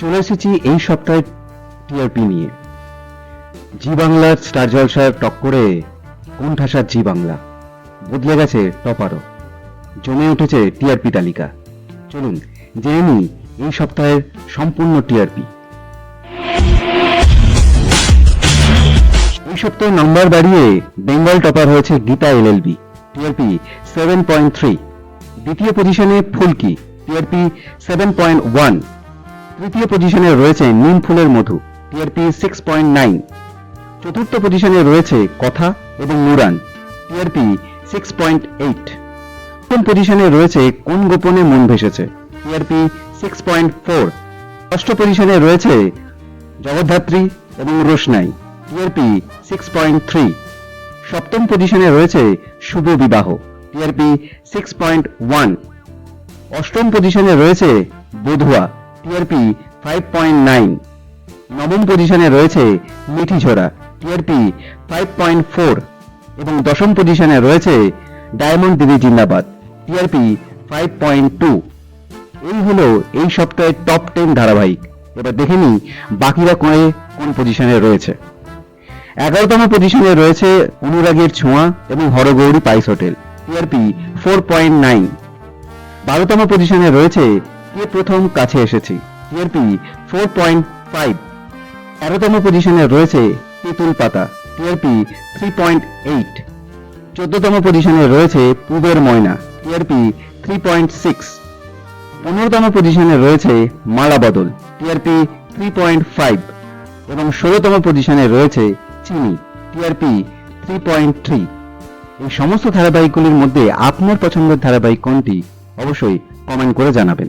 চলে এসেছি এই সপ্তাহে টিআরপি নিয়ে। জি বাংলার স্টার জলসার টক্করে কোন ঠাসার জি বাংলা। বদলে গেছে টপারও জমে উঠেছে টিআরপি তালিকা। চলুন, জেনে নিই এই সপ্তাহের সম্পূর্ণ টিআরপি এই সপ্তাহে নম্বর বাড়িয়ে বেঙ্গল টপার হয়েছে Geeta LLB TRP seven point three দ্বিতীয় পজিশনে Phulki. TRP seven point one তৃতীয় পজিশনে রয়েছে নিম ফুলের মধু টিআরপি সিক্স পয়েন্ট নাইন চতুর্থ পজিশনে রয়েছে কথা এবং Nooran TRP six point eight প্রথম পজিশনে রয়েছে, কোন গোপনে মন ভেসেছে? টিআরপি সিক্স পয়েন্ট ফোর ষষ্ঠ পজিশনে রয়েছে জগদ্ধাত্রী এবং রোশনাই টিআরপি সিক্স পয়েন্ট থ্রি সপ্তম পজিশনে রয়েছে শুভ বিবাহ টিআরপি সিক্স পয়েন্ট ওয়ান অষ্টম পজিশনে রয়েছে Badhua TRP five point nine নবম পজিশনে রয়েছে Mithi Jhora TRP five point four এবং দশম পজিশনে রয়েছে ডায়মন্ড দিদি জিন্দাবাদ, টিআরপি ফাইভ পয়েন্ট টু এই হলো এই সপ্তাহের টপ টেন ধারাবাহিক। এবার দেখে নিই বাকিরা কয়ে কোন পজিশনে রয়েছে। এগারোতম পজিশনে রয়েছে অনুরাগের ছোঁয়া এবং Horogouri pice hotel, TRP four point nine বারোতম পজিশনে রয়েছে কে প্রথম কাছে এসেছি। টিআরপি ফোর পয়েন্ট ফাইভ তেরোতম পজিশনে রয়েছে তেঁতুল পাতা। টিআরপি থ্রি পয়েন্ট এইট চোদ্দতম পজিশনে রয়েছে পুবের ময়না। টিআরপি থ্রি পয়েন্ট সিক্স পনেরোতম পজিশনে রয়েছে মালা বদল। টিআরপি থ্রি পয়েন্ট ফাইভ এবং ষোলোতম পজিশনে রয়েছে চিনি। টিআরপি থ্রি পয়েন্ট থ্রি এই সমস্ত ধারাবাহিকগুলির মধ্যে আপনার পছন্দের ধারাবাহিক কোনটি? অবশ্যই কমেন্ট করে জানাবেন।